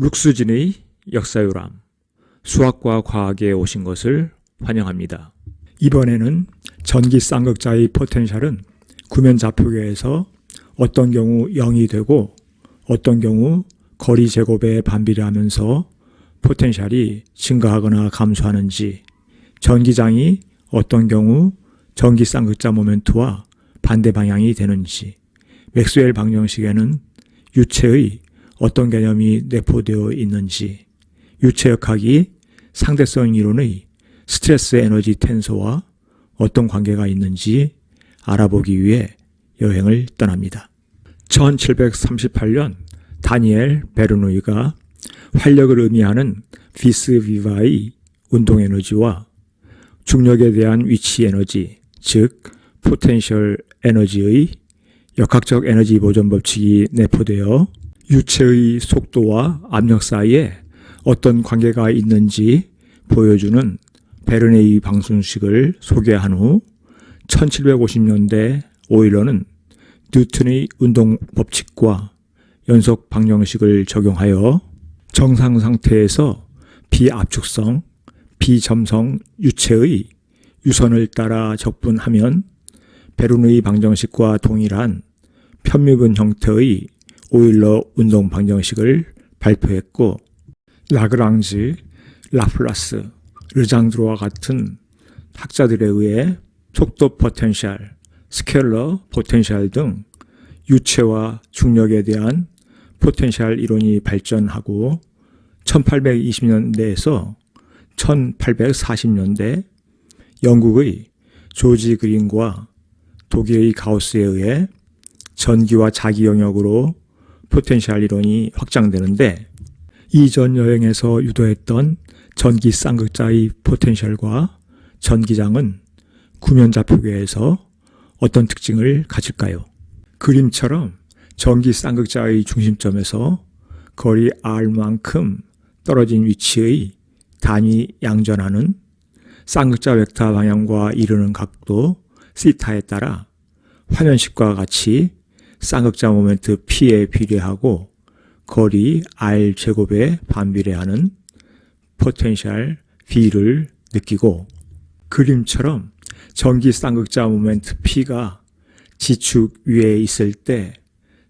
룩스진의 역사유람 수학과 과학에 오신 것을 환영합니다. 이번에는 전기 쌍극자의 포텐셜은 구면 좌표계에서 어떤 경우 0이 되고 어떤 경우 거리 제곱에 반비례 하면서 포텐셜이 증가하거나 감소하는지 전기장이 어떤 경우 전기 쌍극자 모멘트와 반대 방향이 되는지 맥스웰 방정식에는 유체의 어떤 개념이 내포되어 있는지 유체역학이 상대성 이론의 스트레스 에너지 텐서와 어떤 관계가 있는지 알아보기 위해 여행을 떠납니다. 1738년 다니엘 베르누이가 활력을 의미하는 비스 비바의 운동 에너지와 중력에 대한 위치 에너지, 즉 포텐셜 에너지의 역학적 에너지 보존 법칙이 내포되어 유체의 속도와 압력 사이에 어떤 관계가 있는지 보여주는 베르네이 방정식을 소개한 후 1750년대 오일러는 뉴턴의 운동 법칙과 연속 방정식을 적용하여 정상 상태에서 비압축성, 비점성 유체의 유선을 따라 적분하면 베르누이 방정식과 동일한 편미분 형태의 오일러 운동 방정식을 발표했고 라그랑지, 라플라스, 르장드로와 같은 학자들에 의해 속도 포텐셜, 스케일러 포텐셜 등 유체와 중력에 대한 포텐셜 이론이 발전하고 1820년대에서 1840년대 영국의 조지 그린과 독일의 가우스에 의해 전기와 자기 영역으로 포텐셜 이론이 확장되는데 이전 여행에서 유도했던 전기 쌍극자의 포텐셜과 전기장은 구면좌표계에서 어떤 특징을 가질까요? 그림처럼 전기 쌍극자의 중심점에서 거리 r만큼 떨어진 위치의 단위 양전하는 쌍극자 벡터 방향과 이르는 각도 시타에 따라 화면식과 같이 쌍극자 모멘트 p에 비례하고 거리 r 제곱에 반비례하는 포텐셜 v를 느끼고 그림처럼 전기 쌍극자 모멘트 p가 지축 위에 있을 때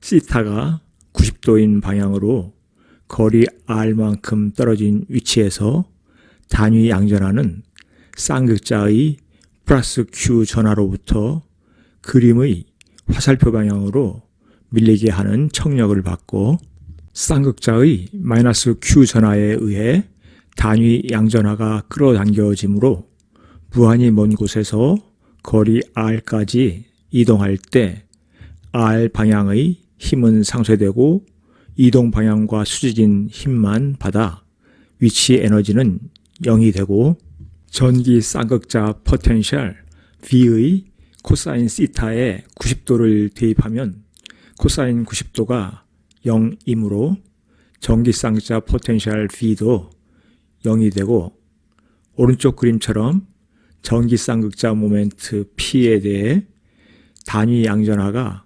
시타가 90도인 방향으로 거리 r만큼 떨어진 위치에서 단위 양전하는 쌍극자의 플러스 q 전하로부터 그림의 화살표 방향으로 밀리게 하는 청력을 받고 쌍극자의 마이너스 q 전하에 의해 단위 양전하가 끌어당겨지므로 무한히 먼 곳에서 거리 r까지 이동할 때 r 방향의 힘은 상쇄되고 이동 방향과 수직인 힘만 받아 위치 에너지는 0이 되고 전기 쌍극자 포텐셜 V의 코사인 시타에 90도를 대입하면 코사인 90도가 0이므로 전기 쌍극자 포텐셜 V도 0이 되고 오른쪽 그림처럼 전기 쌍극자 모멘트 P에 대해 단위 양전하가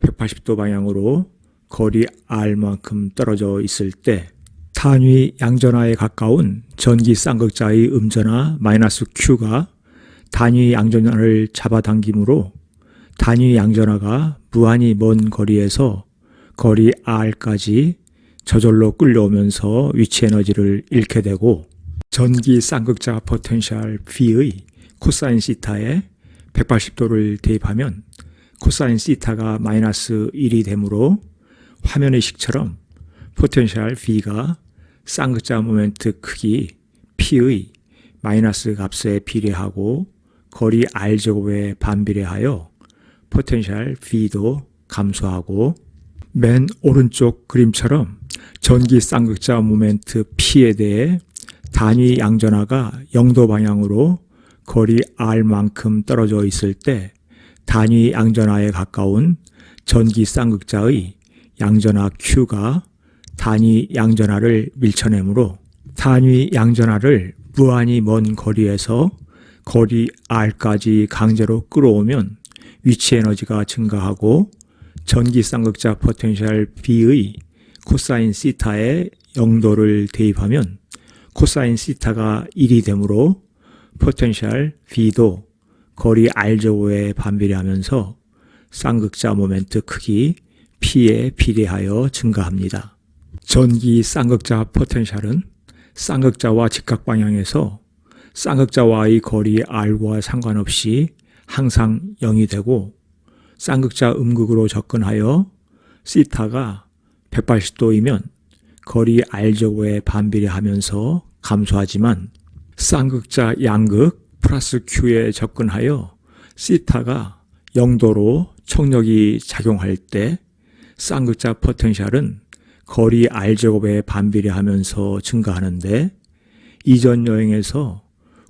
180도 방향으로 거리 r만큼 떨어져 있을 때 단위 양전하에 가까운 전기 쌍극자의 음전하 마이너스 q가 단위 양전하를 잡아당기므로 단위 양전하가 무한히 먼 거리에서 거리 r까지 저절로 끌려오면서 위치 에너지를 잃게 되고 전기 쌍극자 포텐셜 V의 코사인 시타에 180도를 대입하면 코사인 시타가 마이너스 1이 되므로 화면의 식처럼 포텐셜 V가 쌍극자 모멘트 크기 P의 마이너스 값에 비례하고 거리 R제곱에 반비례하여 포텐셜 V도 감소하고 맨 오른쪽 그림처럼 전기 쌍극자 모멘트 P에 대해 단위 양전하가 0도 방향으로 거리 R만큼 떨어져 있을 때 단위 양전하에 가까운 전기 쌍극자의 양전하 Q가 단위 양전하를 밀쳐내므로 단위 양전하를 무한히 먼 거리에서 거리 R까지 강제로 끌어오면 위치 에너지가 증가하고 전기 쌍극자 포텐셜 B의 코사인 시타에 영도를 대입하면 코사인 시타가 1이 되므로 포텐셜 V도 거리 R제곱에 반비례하면서 쌍극자 모멘트 크기 P에 비례하여 증가합니다. 전기 쌍극자 포텐셜은 쌍극자와 직각 방향에서 쌍극자와의 거리 R과 상관없이 항상 0이 되고 쌍극자 음극으로 접근하여 시타가 180도이면 거리 R제곱에 반비례하면서 감소하지만 쌍극자 양극 플러스 Q에 접근하여 시타가 0도로 청력이 작용할 때 쌍극자 포텐셜은 거리 R제곱에 반비례하면서 증가하는데 이전 여행에서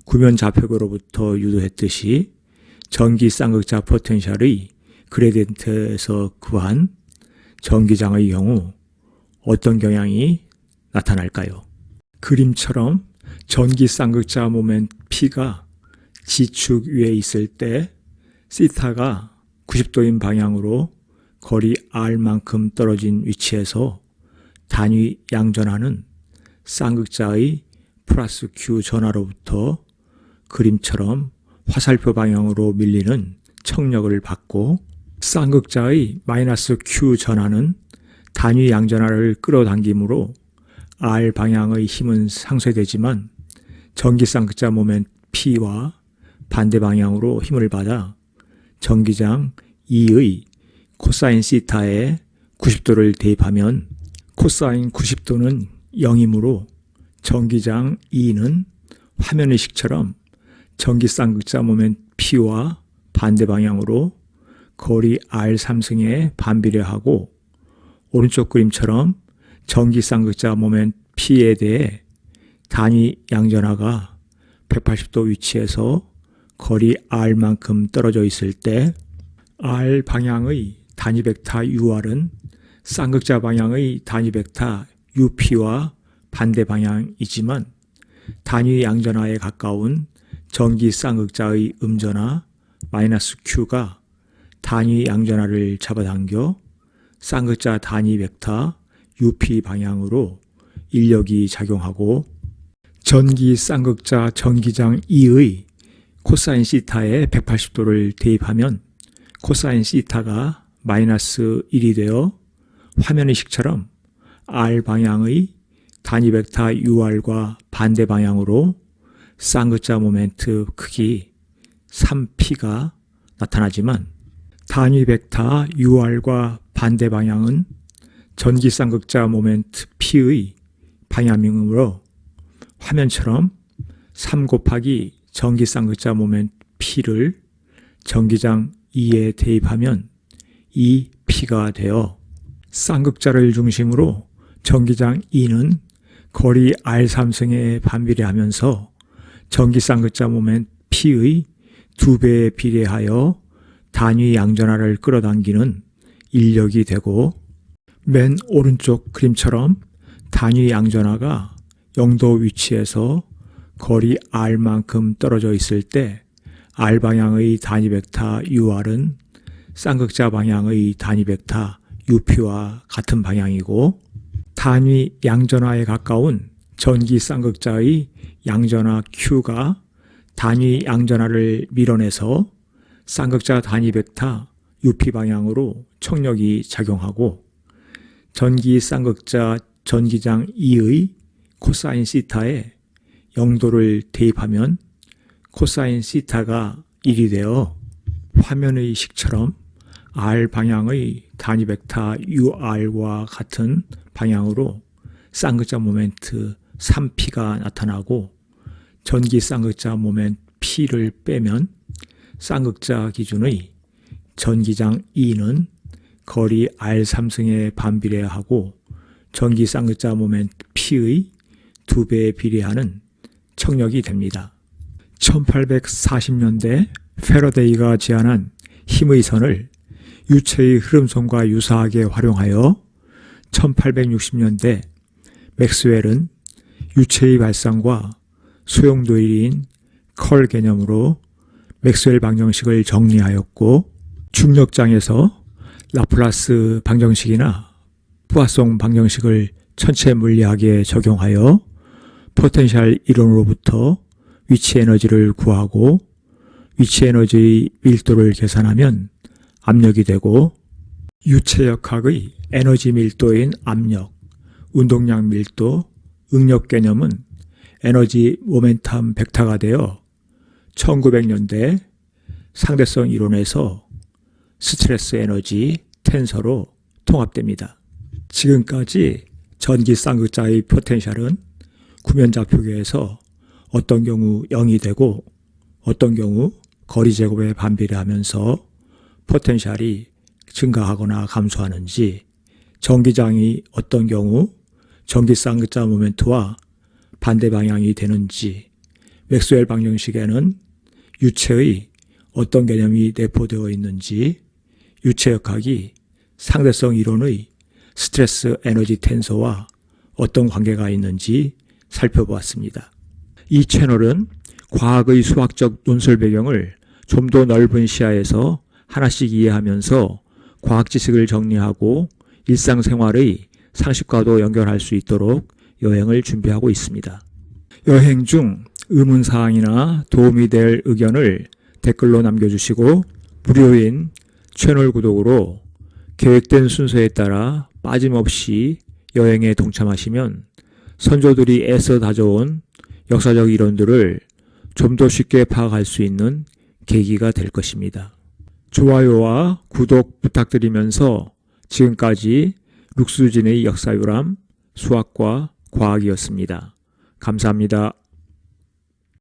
구면 좌표로부터 유도했듯이 전기 쌍극자 포텐셜의 그레디언트에서 구한 전기장의 경우 어떤 경향이 나타날까요? 그림처럼 전기 쌍극자 모멘트 P가 지축 위에 있을 때 시타가 90도인 방향으로 거리 R만큼 떨어진 위치에서 단위 양전하는 쌍극자의 플러스 Q 전화로부터 그림처럼 화살표 방향으로 밀리는 청력을 받고 쌍극자의 마이너스 Q 전하는 단위 양전하를 끌어당김으로 R 방향의 힘은 상쇄되지만 전기 쌍극자 모멘트 P와 반대 방향으로 힘을 받아 전기장 E의 코사인 시타에 90도를 대입하면 코사인 90도는 0이므로 전기장 E는 화면의식처럼 전기 쌍극자 모멘트 P와 반대 방향으로 거리 R3승에 반비례하고 오른쪽 그림처럼 전기 쌍극자 모멘트 P에 대해 단위 양전하가 180도 위치에서 거리 R만큼 떨어져 있을 때 R 방향의 단위 벡터 UR은 쌍극자 방향의 단위 벡터 UP와 반대 방향이지만 단위 양전하에 가까운 전기 쌍극자의 음전하 마이너스 Q가 단위 양전하를 잡아당겨 쌍극자 단위 벡터 UP 방향으로 인력이 작용하고 전기 쌍극자 전기장 E의 코사인 시타에 180도를 대입하면 코사인 시타가 마이너스 1이 되어 화면의 식처럼 R 방향의 단위 벡터 UR과 반대 방향으로 쌍극자 모멘트 크기 3P가 나타나지만 단위 벡터 UR과 반대 방향은 전기 쌍극자 모멘트 P의 방향이므로 화면처럼 3 곱하기 전기 쌍극자 모멘트 P를 전기장 E에 대입하면 이 P가 되어 쌍극자를 중심으로 전기장 E는 거리 R3승에 반비례하면서 전기 쌍극자 모멘트 P의 두 배에 비례하여 단위 양전하를 끌어당기는 인력이 되고 맨 오른쪽 그림처럼 단위 양전하가 0도 위치에서 거리 R만큼 떨어져 있을 때 R 방향의 단위 벡터 UR은 쌍극자 방향의 단위 벡터 UP와 같은 방향이고 단위 양전하에 가까운 전기 쌍극자의 양전하 Q가 단위 양전하를 밀어내서 쌍극자 단위 벡터 UP 방향으로 청력이 작용하고 전기 쌍극자 전기장 E의 코사인 시타에 0도를 대입하면 코사인 시타가 1이 되어 화면의 식처럼 R 방향의 단위 벡터 UR과 같은 방향으로 쌍극자 모멘트 3P가 나타나고 전기 쌍극자 모멘트 P를 빼면 쌍극자 기준의 전기장 E는 거리 R3승에 반비례하고 전기 쌍극자 모멘트 P의 두 배에 비례하는 청력이 됩니다. 1840년대 페러데이가 제안한 힘의 선을 유체의 흐름선과 유사하게 활용하여 1860년대 맥스웰은 유체의 발상과 소용도일인 컬 개념으로 맥스웰 방정식을 정리하였고 중력장에서 라플라스 방정식이나 푸아송 방정식을 천체 물리학에 적용하여 포텐셜 이론으로부터 위치 에너지를 구하고 위치 에너지의 밀도를 계산하면 압력이 되고 유체역학의 에너지 밀도인 압력, 운동량 밀도, 응력 개념은 에너지 모멘텀 벡터가 되어 1900년대 상대성 이론에서 스트레스 에너지 텐서로 통합됩니다. 지금까지 전기 쌍극자의 포텐셜은 구면좌표계에서 어떤 경우 0이 되고 어떤 경우 거리 제곱에 반비례 하면서 포텐셜이 증가하거나 감소하는지 전기장이 어떤 경우 전기 쌍극자 모멘트와 반대 방향이 되는지 맥스웰 방정식에는 유체의 어떤 개념이 내포되어 있는지 유체역학이 상대성 이론의 스트레스 에너지 텐서와 어떤 관계가 있는지 살펴보았습니다. 이 채널은 과학의 수학적 논술 배경을 좀 더 넓은 시야에서 하나씩 이해하면서 과학 지식을 정리하고 일상생활의 상식과도 연결할 수 있도록 여행을 준비하고 있습니다. 여행 중 의문사항이나 도움이 될 의견을 댓글로 남겨주시고 무료인 채널 구독으로 계획된 순서에 따라 빠짐없이 여행에 동참하시면 선조들이 애써 다져온 역사적 이론들을 좀 더 쉽게 파악할 수 있는 계기가 될 것입니다. 좋아요와 구독 부탁드리면서 지금까지 룩수진의 역사유람 수학과 과학이었습니다. 감사합니다.